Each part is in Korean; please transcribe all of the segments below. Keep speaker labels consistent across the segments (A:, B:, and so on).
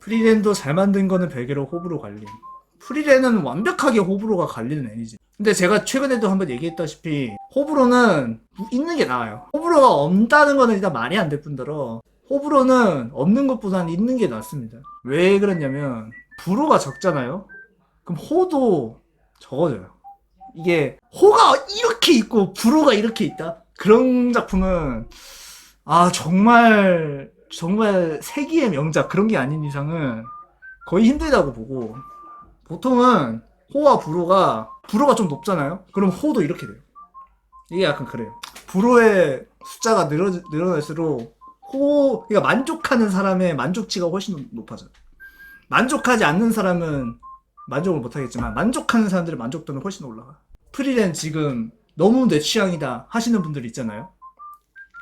A: 프리랜도 잘 만든 거는 별개로 호불호 갈림. 프리랜은 완벽하게 호불호가 갈리는 애니지. 근데 제가 최근에도 한번 얘기했다시피 호불호는 있는 게 나아요. 호불호가 없다는 거는 일단 말이 안 될 뿐더러 호불호는 없는 것보다는 있는 게 낫습니다. 왜 그러냐면 불호가 적잖아요. 그럼 호도 적어져요. 이게 호가 이렇게 있고 불호가 이렇게 있다. 그런 작품은 아 정말 정말 세기의 명작 그런 게 아닌 이상은 거의 힘들다고 보고 보통은 호와 불호가 불호가 좀 높잖아요. 그럼 호도 이렇게 돼요. 이게 약간 그래요. 불호의 숫자가 늘어 늘어날수록 호 그러니까 만족하는 사람의 만족치가 훨씬 높아져요. 만족하지 않는 사람은 만족을 못하겠지만 만족하는 사람들의 만족도는 훨씬 올라가. 프리랜 지금 너무 내 취향이다 하시는 분들 있잖아요.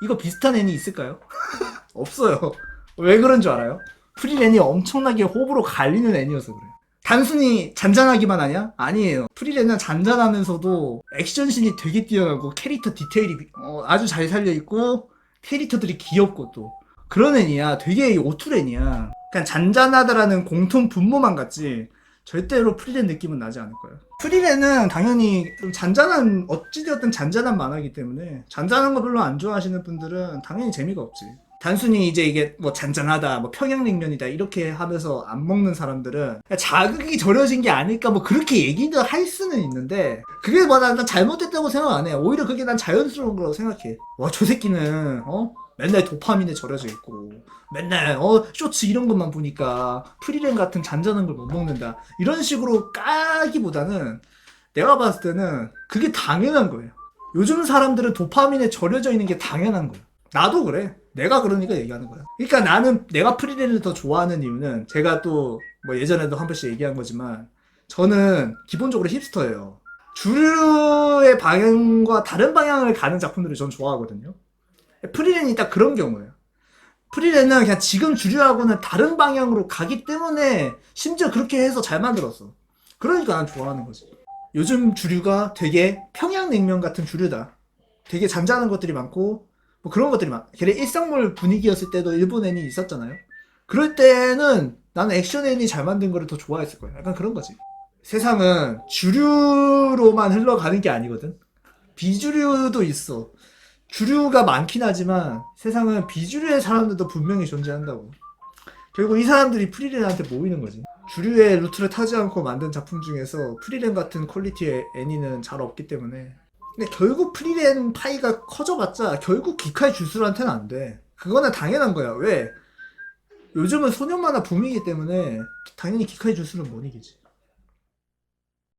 A: 이거 비슷한 애니 있을까요? 없어요. 왜 그런 줄 알아요? 프리랜이 엄청나게 호불호 갈리는 애니여서 그래요. 단순히 잔잔하기만 하냐? 아니에요. 프리랜은 잔잔하면서도 액션신이 되게 뛰어나고 캐릭터 디테일이 어, 아주 잘 살려있고 캐릭터들이 귀엽고 또 그런 애니야. 되게 애니야. 그냥 잔잔하다라는 공통 분모만 같지 절대로 프리랜 느낌은 나지 않을 거예요. 프리랜은 당연히 좀 잔잔한 어찌되었든 잔잔한 만화이기 때문에 잔잔한 거 별로 안 좋아하시는 분들은 당연히 재미가 없지. 단순히 이제 이게 뭐 잔잔하다, 뭐 평양냉면이다 이렇게 하면서 안 먹는 사람들은 자극이 절여진 게 아닐까 뭐 그렇게 얘기도 할 수는 있는데 그게 뭐난 잘못됐다고 생각 안 해. 오히려 그게 난 자연스러운 거라고 생각해. 와 저 새끼는 어 맨날 도파민에 절여져 있고 맨날 어 쇼츠 이런 것만 보니까 프리랜 같은 잔잔한 걸 못 먹는다 이런 식으로 까기보다는 내가 봤을 때는 그게 당연한 거예요. 요즘 사람들은 도파민에 절여져 있는 게 당연한 거야. 나도 그래. 내가 그러니까 얘기하는 거야. 그러니까 나는 내가 프리랜을 더 좋아하는 이유는 제가 또 뭐 예전에도 한 번씩 얘기한 거지만 저는 기본적으로 힙스터예요. 주류의 방향과 다른 방향을 가는 작품들을 전 좋아하거든요. 프리랜이 딱 그런 경우예요. 프리랜은 그냥 지금 주류하고는 다른 방향으로 가기 때문에 심지어 그렇게 해서 잘 만들었어. 그러니까 난 좋아하는 거지. 요즘 주류가 되게 평양냉면 같은 주류다. 되게 잔잔한 것들이 많고 뭐 그런 것들이 많. 걔네 일상물 분위기였을 때도 일본 애니 있었잖아요. 그럴 때는 나는 액션 애니 잘 만든 거를 더 좋아했을 거야. 약간 그런 거지. 세상은 주류로만 흘러가는 게 아니거든. 비주류도 있어. 주류가 많긴 하지만 세상은 비주류의 사람들도 분명히 존재한다고. 결국 이 사람들이 프리랜한테 모이는 거지. 주류의 루트를 타지 않고 만든 작품 중에서 프리랜 같은 퀄리티의 애니는 잘 없기 때문에. 근데 결국 프리랜 파이가 커져봤자 결국 기카이 주술한테는 안 돼. 그거는 당연한 거야. 왜? 요즘은 소년 만화 붐이기 때문에 당연히 기카이 주술은 못 이기지.